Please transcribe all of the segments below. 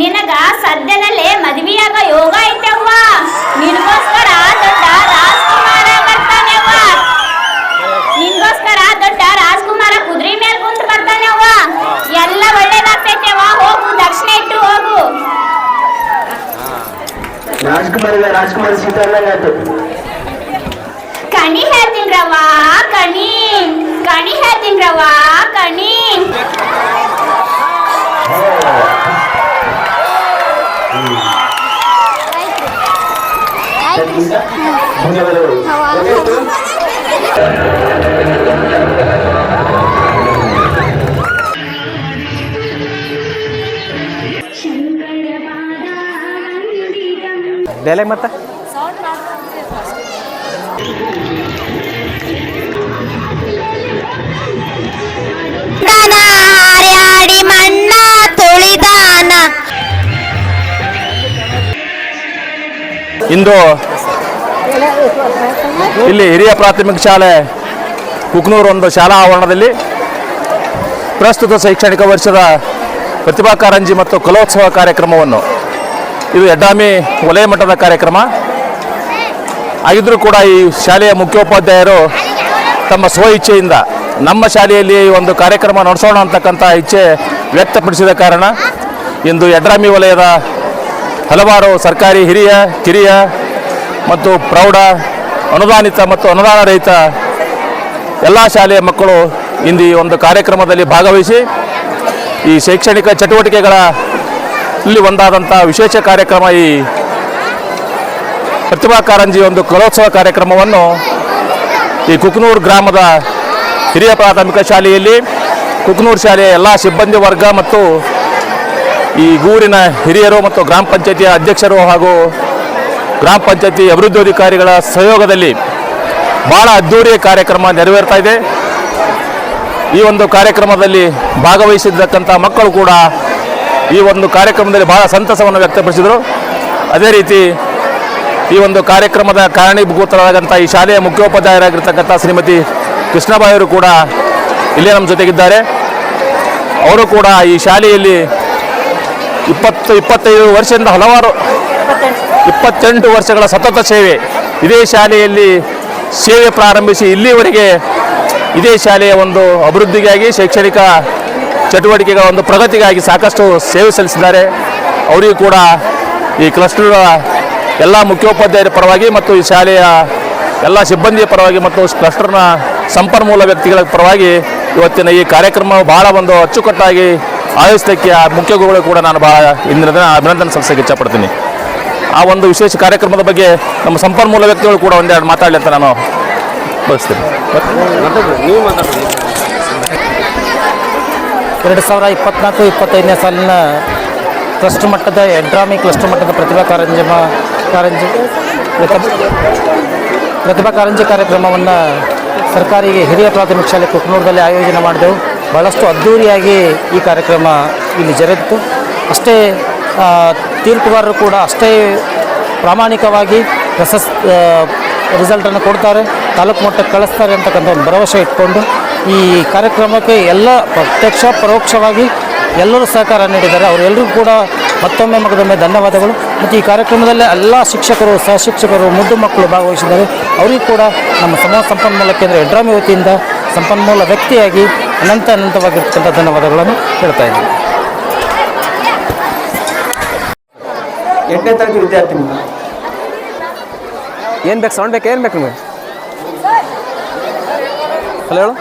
ನಿನಗ ಸದ್ಯದಲ್ಲೇ ಮದ್ವಿಯಾಗ ಯೋಗ ಐತೆವ್ವ. ನಿನಗೋಸ್ಕರ ದೊಡ್ಡ ರಾಜ್ಕುಮಾರ ಬರ್ತಾನೆವ್ವ. ನಿನ್ಗೋಸ್ಕರ ದೊಡ್ಡ ರಾಜ್ಕುಮಾರ ಕುದುರೆ ಮೇಲೆ ಕುಂತ ಬರ್ತಾನೆವ್ವ. ಎಲ್ಲ ಒಳ್ಳೇದಾಗ್ತೈತೆವ್ವ. ಹೋಗು ದಕ್ಷಿಣ ಇಟ್ಟು ಹೋಗು. ರಾಜ್ಕುಮಾರ್ ಇಲ್ಲ ಕಣಿ ಹೇಳ್ತೀನಿ ರವಾ ಕಣಿ. ಕಣಿ ಹೇಳ್ತೀನಿ ರವಾ ಕಣಿ. ಧನ್ಯವಾದಗಳು ಬೆಲೆ ಮತ್ತೆ? ಹಾರ್ಯಾಡಿ ಮಣ್ಣ ತುಳಿದಾನ. ಇಂದು ಇಲ್ಲಿ ಹಿರಿಯ ಪ್ರಾಥಮಿಕ ಶಾಲೆ ಕುಕ್ನೂರು ಒಂದು ಶಾಲಾ ಆವರಣದಲ್ಲಿ ಪ್ರಸ್ತುತ ಶೈಕ್ಷಣಿಕ ವರ್ಷದ ಪ್ರತಿಭಾ ಕಾರಂಜಿ ಮತ್ತು ಕಲೋತ್ಸವ ಕಾರ್ಯಕ್ರಮವನ್ನು ಇದು ಯಡ್ಡಾಮಿ ವಲಯ ಮಟ್ಟದ ಕಾರ್ಯಕ್ರಮ. ಆಗಿದ್ದರೂ ಕೂಡ ಈ ಶಾಲೆಯ ಮುಖ್ಯೋಪಾಧ್ಯಾಯರು ತಮ್ಮ ಸ್ವ ಇಚ್ಛೆಯಿಂದ ನಮ್ಮ ಶಾಲೆಯಲ್ಲಿ ಈ ಒಂದು ಕಾರ್ಯಕ್ರಮ ನಡೆಸೋಣ ಅಂತಕ್ಕಂಥ ಇಚ್ಛೆ ವ್ಯಕ್ತಪಡಿಸಿದ ಕಾರಣ ಇಂದು ಎಡ್ರಾಮಿ ವಲಯದ ಹಲವಾರು ಸರ್ಕಾರಿ ಹಿರಿಯ, ಕಿರಿಯ ಮತ್ತು ಪ್ರೌಢ, ಅನುದಾನಿತ ಮತ್ತು ಅನುದಾನ ರಹಿತ ಎಲ್ಲ ಶಾಲೆಯ ಮಕ್ಕಳು ಇಂದು ಈ ಒಂದು ಕಾರ್ಯಕ್ರಮದಲ್ಲಿ ಭಾಗವಹಿಸಿ ಈ ಶೈಕ್ಷಣಿಕ ಚಟುವಟಿಕೆಗಳ ಇಲ್ಲಿ ಒಂದಾದಂಥ ವಿಶೇಷ ಕಾರ್ಯಕ್ರಮ ಈ ಪ್ರತಿಭಾ ಕಾರಂಜಿ ಒಂದು ಕಲೋತ್ಸವ ಕಾರ್ಯಕ್ರಮವನ್ನು ಈ ಕುಕ್ನೂರು ಗ್ರಾಮದ ಹಿರಿಯ ಪ್ರಾಥಮಿಕ ಶಾಲೆಯಲ್ಲಿ, ಕುಕ್ನೂರು ಶಾಲೆಯ ಎಲ್ಲ ಸಿಬ್ಬಂದಿ ವರ್ಗ ಮತ್ತು ಈ ಊರಿನ ಹಿರಿಯರು ಮತ್ತು ಗ್ರಾಮ ಪಂಚಾಯಿತಿಯ ಅಧ್ಯಕ್ಷರು ಹಾಗೂ ಗ್ರಾಮ ಪಂಚಾಯತಿ ಅಭಿವೃದ್ಧಿ ಅಧಿಕಾರಿಗಳ ಸಹಯೋಗದಲ್ಲಿ ಭಾಳ ಅದ್ಧೂರಿಯ ಕಾರ್ಯಕ್ರಮ ನೆರವೇರ್ತಾ ಇದೆ. ಈ ಒಂದು ಕಾರ್ಯಕ್ರಮದಲ್ಲಿ ಭಾಗವಹಿಸಿದ್ದಕ್ಕಂಥ ಮಕ್ಕಳು ಕೂಡ ಈ ಒಂದು ಕಾರ್ಯಕ್ರಮದಲ್ಲಿ ಬಹಳ ಸಂತಸವನ್ನು ವ್ಯಕ್ತಪಡಿಸಿದರು. ಅದೇ ರೀತಿ ಈ ಒಂದು ಕಾರ್ಯಕ್ರಮದ ಕಾರಣೀಭೂತರಾದಂಥ ಈ ಶಾಲೆಯ ಮುಖ್ಯೋಪಾಧ್ಯಾಯರಾಗಿರ್ತಕ್ಕಂಥ ಶ್ರೀಮತಿ ಕೃಷ್ಣಬಾಯಿಯವರು ಕೂಡ ಇಲ್ಲೇ ನಮ್ಮ ಜೊತೆಗಿದ್ದಾರೆ. ಅವರು ಕೂಡ ಈ ಶಾಲೆಯಲ್ಲಿ ಇಪ್ಪತ್ತು, ಇಪ್ಪತ್ತೈದು ವರ್ಷದಿಂದ ಹಲವಾರು ಇಪ್ಪತ್ತೆಂಟು ವರ್ಷಗಳ ಸತತ ಸೇವೆ. ಇದೇ ಶಾಲೆಯಲ್ಲಿ ಸೇವೆ ಪ್ರಾರಂಭಿಸಿ ಇಲ್ಲಿವರೆಗೆ ಇದೇ ಶಾಲೆಯ ಒಂದು ಅಭಿವೃದ್ಧಿಗಾಗಿ ಶೈಕ್ಷಣಿಕ ಚಟುವಟಿಕೆಗಳ ಒಂದು ಪ್ರಗತಿಗಾಗಿ ಸಾಕಷ್ಟು ಸೇವೆ ಸಲ್ಲಿಸಿದ್ದಾರೆ. ಅವರಿಗೂ ಕೂಡ ಈ ಕ್ಲಸ್ಟರ್ ಎಲ್ಲ ಮುಖ್ಯೋಪಾಧ್ಯಾಯರ ಪರವಾಗಿ ಮತ್ತು ಈ ಶಾಲೆಯ ಎಲ್ಲ ಸಿಬ್ಬಂದಿಯ ಪರವಾಗಿ ಮತ್ತು ಕ್ಲಸ್ಟರ್ನ ಸಂಪನ್ಮೂಲ ವ್ಯಕ್ತಿಗಳ ಪರವಾಗಿ ಇವತ್ತಿನ ಈ ಕಾರ್ಯಕ್ರಮ ಬಹಳ ಒಂದು ಅಚ್ಚುಕಟ್ಟಾಗಿ ಆಯೋಜಿಸಲಿಕ್ಕೆ ಆ ಮುಖ್ಯ ಗುರುಗಳು ಕೂಡ ನಾನು ಭಾಳ ಇಂದಿನ ದಿನ ಅಭಿನಂದನೆ ಸಲ್ಲಿಸಕ್ಕೆ ಇಚ್ಛಪಡ್ತೀನಿ. ಆ ಒಂದು ವಿಶೇಷ ಕಾರ್ಯಕ್ರಮದ ಬಗ್ಗೆ ನಮ್ಮ ಸಂಪನ್ಮೂಲ ವ್ಯಕ್ತಿಗಳು ಕೂಡ ಒಂದೆರಡು ಮಾತಾಡಲಿ ಅಂತ ನಾನು ಬಯಸ್ತೀನಿ. ಎರಡು ಸಾವಿರ ಇಪ್ಪತ್ನಾಲ್ಕು, ಇಪ್ಪತ್ತೈದನೇ ಸಾಲಿನ ಕ್ಲಸ್ಟರ್ ಮಟ್ಟದ, ಎಡ್ರಾಮಿ ಕ್ಲಸ್ಟರ್ ಮಟ್ಟದ ಪ್ರತಿಭಾ ಕಾರಂಜಮ, ಕಾರಂಜಿ, ಪ್ರತಿಭಾ- ಕಾರಂಜಿ ಕಾರ್ಯಕ್ರಮವನ್ನು ಸರ್ಕಾರಿ ಹಿರಿಯ ಪ್ರಾಥಮಿಕ ಶಾಲೆ ಕುಕ್ನೂರದಲ್ಲಿ ಆಯೋಜನೆ ಮಾಡಿದೆವು. ಭಾಳಷ್ಟು ಅದ್ಧೂರಿಯಾಗಿ ಈ ಕಾರ್ಯಕ್ರಮ ಇಲ್ಲಿ ಜರುಗಿತು. ಅಷ್ಟೇ ತೀರ್ಪುಗಾರರು ಕೂಡ ಅಷ್ಟೇ ಪ್ರಾಮಾಣಿಕವಾಗಿ ಪ್ರಶಸ್ ರಿಸಲ್ಟನ್ನು ಕೊಡ್ತಾರೆ. ತಾಲೂಕು ಮಟ್ಟಕ್ಕೆ ಕಳಿಸ್ತಾರೆ ಅಂತಕ್ಕಂಥ ಒಂದು ಭರವಸೆ ಇಟ್ಕೊಂಡು ಈ ಕಾರ್ಯಕ್ರಮಕ್ಕೆ ಎಲ್ಲ ಪ್ರತ್ಯಕ್ಷ, ಪರೋಕ್ಷವಾಗಿ ಎಲ್ಲರೂ ಸಹಕಾರ ನೀಡಿದ್ದಾರೆ. ಅವರೆಲ್ಲರಿಗೂ ಕೂಡ ಮತ್ತೊಮ್ಮೆ ಮಗದೊಮ್ಮೆ ಧನ್ಯವಾದಗಳು. ಮತ್ತು ಈ ಕಾರ್ಯಕ್ರಮದಲ್ಲಿ ಎಲ್ಲ ಶಿಕ್ಷಕರು ಸಹ ಶಿಕ್ಷಕರು ಮುದ್ದು ಮಕ್ಕಳು ಭಾಗವಹಿಸಿದ್ದಾರೆ. ಅವರಿಗೂ ಕೂಡ ನಮ್ಮ ಸಮಾಜ ಸಂಪನ್ಮೂಲ ಕೇಂದ್ರ ಎಡ್ರಾಮಿ ವತಿಯಿಂದ ಸಂಪನ್ಮೂಲ ವ್ಯಕ್ತಿಯಾಗಿ ಅನಂತ ಅನಂತವಾಗಿರ್ತಕ್ಕಂಥ ಧನ್ಯವಾದಗಳನ್ನು ಹೇಳ್ತಾ ಇದ್ದೀನಿ. ಎಂಟನೇ ತರಗತಿ ವಿದ್ಯಾರ್ಥಿ ಏನು ಬೇಕು ಸೌಂಡ್ ಬೇಕು ಏನು ಬೇಕು ನಿಮಗೆ? ಹಲೋ ಹೇಳು.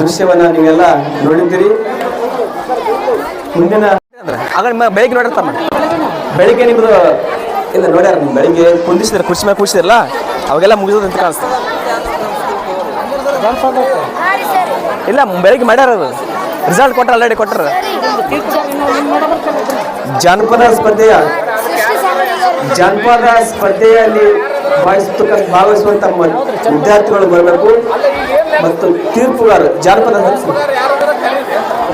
ದೃಶ್ಯವನ್ನ ನೀವೆಲ್ಲ ನೋಡಿದ್ದೀರಿ. ಮುಂದಿನ ಆಗ ನಿಮ್ಮ ಬೆಳಿಗ್ಗೆ ನೋಡಿರ್ತಾರ ಬೆಳಿಗ್ಗೆ ನಿಮ್ಮದು ಇಲ್ಲ ನೋಡ್ಯಾರ ನೀವು ಬೆಳಿಗ್ಗೆ? ಕುಂದಿಸಿದ್ರೆ ಕುರ್ಚಿ ಮೇಲೆ ಕೂರಿಸಿದ್ರಲ್ಲ ಅವಾಗೆಲ್ಲ ಮುಗಿದದ ಅಂತ ಕಾಣಿಸ್ತು. ಇಲ್ಲ ಬೆಳಿಗ್ಗೆ ಮಾಡ್ಯಾರ ಅದು. ರಿಸಲ್ಟ್ ಕೊಟ್ಟರೆ ಆಲ್ರೆಡಿ ಕೊಟ್ಟಾರ ಜಾನಪದ ಸ್ಪರ್ಧೆಯ ಜಾನಪದ ಸ್ಪರ್ಧೆಯಲ್ಲಿ ಭಾಗವಹಿಸುವಂತ ವಿದ್ಯಾರ್ಥಿಗಳು ಬರಬೇಕು ಮತ್ತು ತೀರ್ಪುಗಾರ ಜಾನಪದ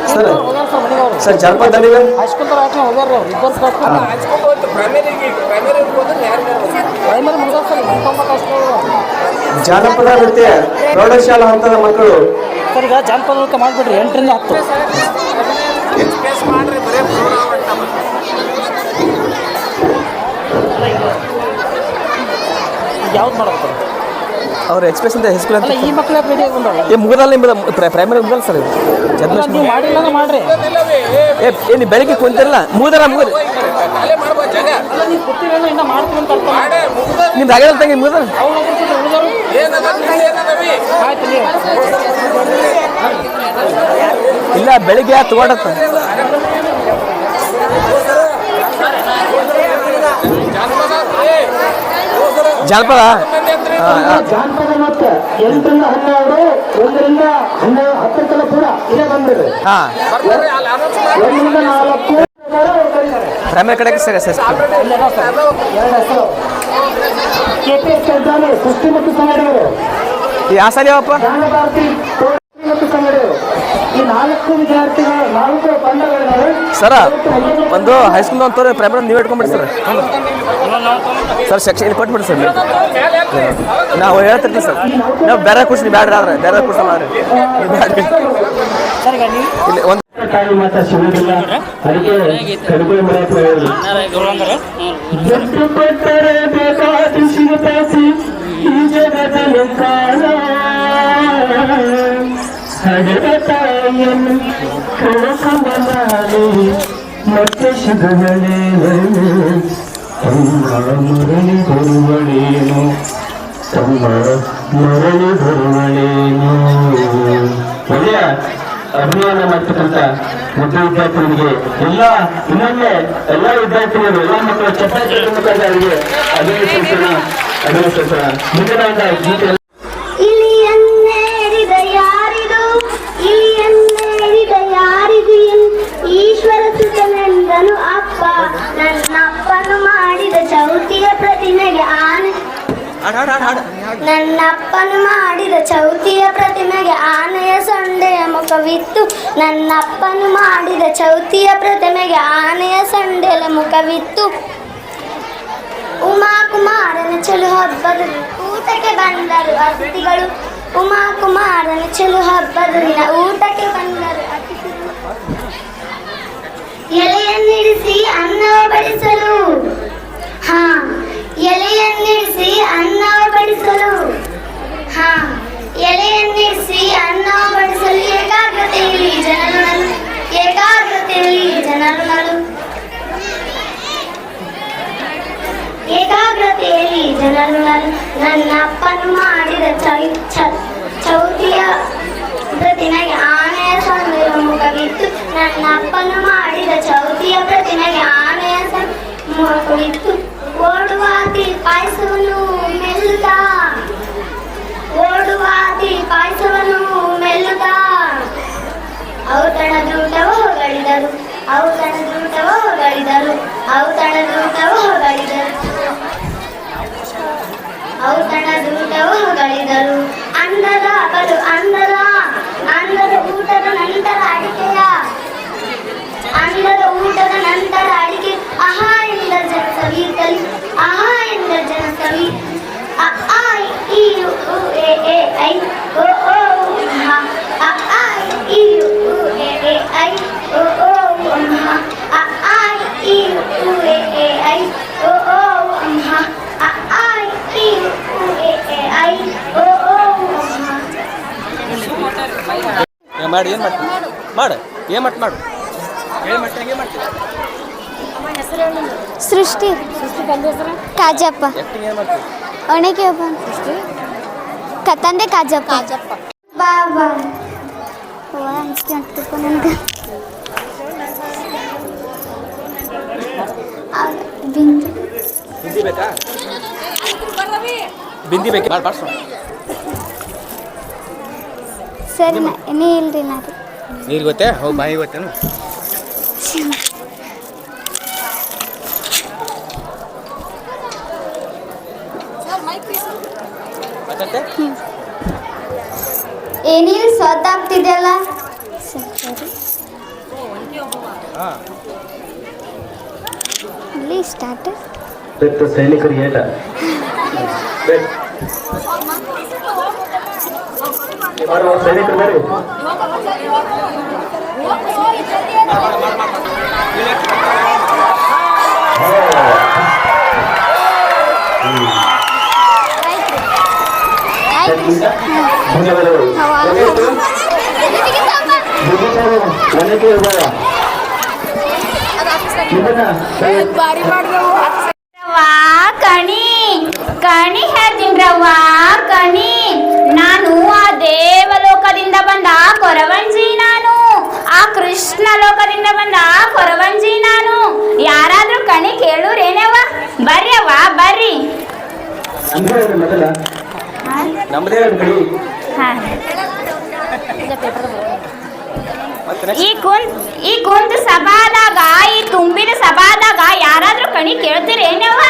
ಸರ್ ಸರ್, ಜಾನಪದ ಜಾನಪದ ನೃತ್ಯ ಪ್ರೌಢಶಾಲಾ ಹಂತದ ಮಕ್ಕಳು ಜಾನಪದ ನೃತ್ಯ ಮಾಡಿಬಿಡ್ರಿ ಎಂಟರಿಂದ ಹತ್ತು. ಯಾವ್ದು ಮಾಡ್ಬೇಕು ಅವ್ರ ಎಕ್ಸ್ಪ್ರೆಸ್ ಅಂತ ಹೆಸ್ಕೂಲ್ ಅಂತ ಈ ಮಕ್ಕಳ ಬಂದವ ಏ ಮುಗದಲ್ಲ ನಿಮ್ಮದು ಪ್ರೈಮರಿ ಮುಗಲ್ ಸರ್ ಇದು? ನೀವು ಮಾಡಿಲ್ಲ ಅಂದ್ರೆ ಮಾಡ್ರಿ. ಏ ಏ ನೀವು ಬೆಳಿಗ್ಗೆ ಕುಂತಿರಲ್ಲ ಮುಗದಲ್ಲ ಮುಗದ. ನಿಮ್ದು ಆಗಿಲ್ಲ ತಂಗಿ ಮುಗದ ಆಯ್ತು ನೀವು. ಇಲ್ಲ ಬೆಳಿಗ್ಗೆ ತಗೊಂಡತ್ತ? ಜಾನಪದ? ಜಾನಪದ ಮತ್ತ ಎಂಟರಿಂದ ಹನ್ನೆರಡು ಒಂದರಿಂದ ಹತ್ತರ ಇದೇ ಒಂದರಿಂದ ನಾಲ್ಕು ಪ್ರೈಮರಿ ಕಡೆಗೆ ಸರಿ ಸರ್. ಎರಡು ಹೆಸರು ಕೆಪಿಎಸ್ ಇದ್ದಾನೆ ಸೃಷ್ಟಿ ಮತ್ತು ಸಂಘಟನೆಗಳು ಈ ಆ ಸಾಲಿ ಯಾವಪ್ಪ ಜ್ಞಾನಭಾರತಿ ತೋಟಗಾರಿಕೆ ಮತ್ತು ಸಂಘಟನೆಗಳು ಈ ನಾಲ್ಕು ವಿದ್ಯಾರ್ಥಿಗಳು ನಾಲ್ಕು ತಂಡಗಳಿದ್ದಾವೆ ಸರ ಒಂದು ಹೈಸ್ಕೂಲ್ ಅಂತ ತೋರಿ ಪ್ರೈಮರಿ ನೀವು ಇಟ್ಕೊಂಡ್ಬಿಡಿ ಸರ್. ಸರ್ ಸೆಕ್ಷನ್ ಇಲ್ಲಿ ಕೊಟ್ಬಿಡಿ ಸರ್ ನಾವು. ಹೇಳ್ತಿರ್ತೀವಿ ಸರ್. ನಾವು ಬೇರೆ ಕೂರ್ಸಿ ಬೇಡ್ರಿ ಆದ್ರೆ ಬೇರೆ ಕೂರ್ಸ ಮಾಡ್ರಿ ಬ್ಯಾಡ್ರಿ. ಇಲ್ಲಿ ಒಂದು ಅದಕ್ಕೆ ಕಳಕಮಲಾಲಿ ಮತ್ತೆ ಸಿಗುವಳೇನು ತಮ್ಮ ಮರಳಿ ಬರುವಳೇನು ತಮ್ಮ ಮರಳಿ ಬರುವಳೇನು ಒಳ್ಳೆಯ ಅಭಿನಯನ ಮಾಡ್ತಕ್ಕಂಥ ಮುಖ್ಯ ವಿದ್ಯಾರ್ಥಿಗಳಿಗೆ ಎಲ್ಲ ಇನ್ನೊಮ್ಮೆ ಎಲ್ಲ ವಿದ್ಯಾರ್ಥಿಗಳು ಎಲ್ಲ ಮಕ್ಕಳ ಚಪ್ಪಾಳೆ ಮುಖಾಂತರ ಅವರಿಗೆ ಅಭಿನಯಿಸೋಣ ಅಭಿನಯಿಸೋಣ ಮುಂದಿನ ಒಂದು ಗೀತೆ ನನ್ನಪ್ಪನು ಮಾಡಿದ ಚೌತಿಯ ಪ್ರತಿಮೆಗೆ ಆನೆಯ ಸೊಂಡೆಯ ಮುಖವಿತ್ತು. ನನ್ನಪ್ಪನು ಮಾಡಿದ ಚೌತಿಯ ಪ್ರತಿಮೆಗೆ ಆನೆಯ ಸೊಂಡೆಯ ಮುಖವಿತ್ತು. ಉಮಾಕುಮಾರನ ಚೆಲು ಹಬ್ಬದ ಊಟಕ್ಕೆ ಬಂದರು ಅತಿಥಿಗಳು. ಉಮಾಕುಮಾರನ ಚೆಲು ಹಬ್ಬದ ದಿನ ಊಟಕ್ಕೆ ಬಂದರು ಅತಿಥಿಗಳು. ಎಲೆಯನ್ನಿಡಿಸಿ ಅನ್ನವ ಔತಣ ದೂಟವ ಹೊಗಳಿದರು ಮಾಡಿ ಏನು ಮಾಡ್ತೀನಿ ಮಾಡು ಏನು ಮಾಡ್ತಿ ಮಾಡು. ಹೇಳಿ ಮಾಡ್ತೀನಿ ಹಂಗೆ ಮಾಡ್ತೀವಿ ಸೃಷ್ಟಿ. ಕಾಜಪ್ಪ. ಆ್ಯಕ್ಟಿಂಗ್ ಏನು ಮಾಡ್ತೀವಿ ಒಣಗಿ ಹಬ್ಬ ಕತ್ತಂದೆ ಕಾಜಪ್ಪ. ಬಾಬಾ ಬಾ ಬಾ. ಬಿಂದಿ. ಬೇಕಾ? ಬಿಂದಿ ಬೇಕಾ? ಬಾಳ ಬಾಡ್ಸೋಣ ಸರಿ ನಾ- ಇಲ್ರಿ ನಾ. ನೀರು ಗೊತ್ತೇ? ಹೋಗಿ ಬಾಯಿ ಗೊತ್ತೇನು? ಏನಿಲ್ಲ ಸೊದ್ದಾಗ್ತಿದೆಯಲ್ಲ? ಅಲ್ಲಿ ಸ್ಟಾರ್ಟ್ ಸೈನಿಕರಿಗೆ ಬರುವ ಸೈನಿಕರು ಬರ್ರಿ ಧನ್ಯವಾದಗಳು ಕೃಷ್ಣ ಲೋಕದಿಂದ ಬಂದ ಕೊರವಂಜಿ ನಾನು. ಯಾರಾದ್ರೂ ಕಣಿ ಕೇಳುರೇನವ್ವ? ಬರ್ರಿ. ಅವ್ವ ಬರ್ರಿ. ಈ ಕುಂತ್ ಈ ಕುಂತ ಸಭಾದಾಗ ಈ ತುಂಬಿದ ಸಭಾದಾಗ ಯಾರಾದ್ರೂ ಕಣಿ ಕೇಳ್ತೀರೇನವ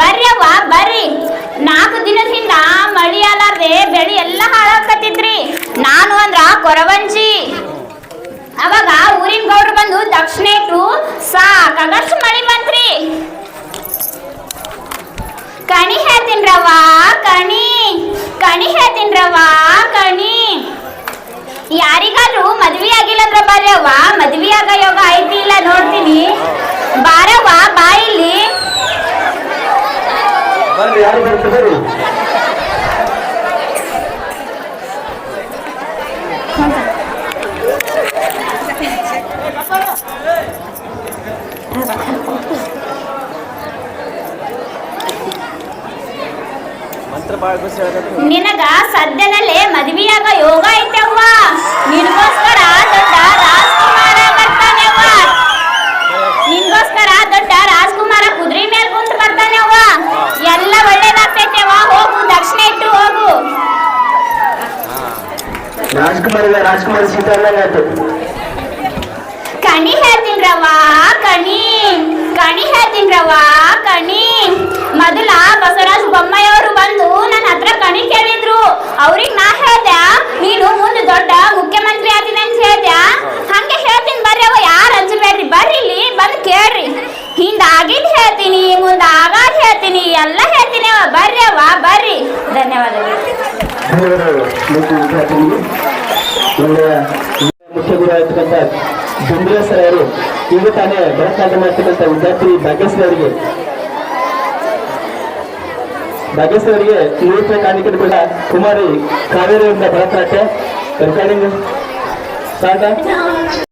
ಬರ್ರಿ ಅವ್ವ ಬರ್ರಿ. ನಾಲ್ಕು ದಿನದಿಂದ ಮಳಿ ಅಲಾರ್ದೆ ಬೆಳಿ ಎಲ್ಲ ಹಾಳಾಕತ್ತಿದ್ರಿ ನಾನು ಅಂದ್ರ ಕೊರವಂಜಿ. ಅವಾಗ ಊರಿನ ಗೌಡ್ರು ಬಂದು ದಕ್ಷಿಣ ಇಟ್ಟು ಸಾಕಾಗಷ್ಟು ಮಳಿ ಬಂತ್ರಿ ಕಣಿ ಹೇಳ್ತೀನ್ರವ ಕಣಿ ಕಣಿ ಹೇಳ್ತೀನ್ರವ ಕಣಿ. ಯಾರಿಗಾದ್ರೂ ಮದ್ವಿ ಆಗಿಲ್ಲ ಅಂದ್ರ ಬರ್ರವ್ವ ಮದ್ವಿ ಆಗ ಯೋಗ ಐತಿ ಇಲ್ಲ ನೋಡ್ತೀನಿ. ಬಾರವ್ವ, ಬಾ ಇಲ್ಲಿ ಬರ್ರಿ ಯಾರು ಬರ್ತಾರೆ ಬರ್ರಿ ಮಂತ್ರ ಭಾಳ ಖುಷಿ ಹೇಳ್ತಾರೆ ನಿನಗ ಸದ್ಯದಲ್ಲೇ ಮದುವೆಯಾಗ ಯೋಗ ಐತವ್ವ. ನಿನಗೋಸ್ಕರ ದೊಡ್ಡ ರಾಜ್ಕುಮಾರ ಬರ್ತಾನೆವ್ವ. ನಿನ್ಗೋಸ್ಕರ ದೊಡ್ಡ ರಾಜ್ಕುಮಾರ ಕುದುರೆ ಮೇಲೆ ಕುಂತ ಬರ್ತಾನೆವ್ವ. ಎಲ್ಲ ಒಳ್ಳೇದಾಗ್ತೈತೆವ್ವ. ಹೋಗು ದಕ್ಷಿಣ ಇಟ್ಟು ಹೋಗು. ರಾಜ್ಕುಮಾರ್ ಇಲ್ಲ ರಾಜ್ಕುಮಾರ್ ಸೀತಾ ಕಣಿ ಕಣಿ ಹೇಳ್ತೀನ್ರವ್ವ ಕಣಿ. ಕಣಿ ಹೇಳ್ತೀನ್ರವ್ವ, ಕಣಿ. ಮೊದಲ ಬಸವರಾಜ ಬೊಮ್ಮಾಯಿಯವರು ಬಂದು ನನ್ನ ಹತ್ರ ಕಣಿ ಕೇಳಿದ್ರು. ಅವ್ರಿಗೆ ನಾ ಹೇಳ್ದೆ, ನೀನು ಮುಂದೆ ದೊಡ್ಡ ಮುಖ್ಯಮಂತ್ರಿ ಆಗ್ತೀನಿ ಅಂತ ಹೇಳ್ದೆ. ಹಂಗೆ ಹೇಳ್ತೀನಿ ಬರ್ರಿ ಅವ ಯಾರು ಹಂಚಬೇಡ್ರಿ ಬರ್ರಿ ಇಲ್ಲಿ, ಬಂದು ಕೇಳ್ರಿ. ಹಿಂದೆ ಆಗಿದ್ ಹೇಳ್ತೀನಿ ಮುಂದೆ ಆಗಾದ್ ಹೇಳ್ತೀನಿ, ಎಲ್ಲ ಹೇಳ್ತೀನಿ ಅವ ಬರ್ರಿ ಅವ ಬರ್ರಿ. ಧನ್ಯವಾದಗಳು. ಮುಖ್ಯ ಗುರು ಆಗಿರ್ತಕ್ಕಂಥ ಈಗ ತಾನೇ ಭರತನಾಟ್ಯ ವಿದ್ಯಾರ್ಥಿ ಭಾಗ್ಯಶ್ರೀ ಭಾಗ್ಯಶ್ರೀ ಅವರಿಗೆ. ರೂಪಾಯಿ ಕಾಣಿಕೆ ಕೂಡ ಕುಮಾರಿ ಕಾವೇರಿಯಿಂದ ಭರತನಾಟ್ಯ. Recording start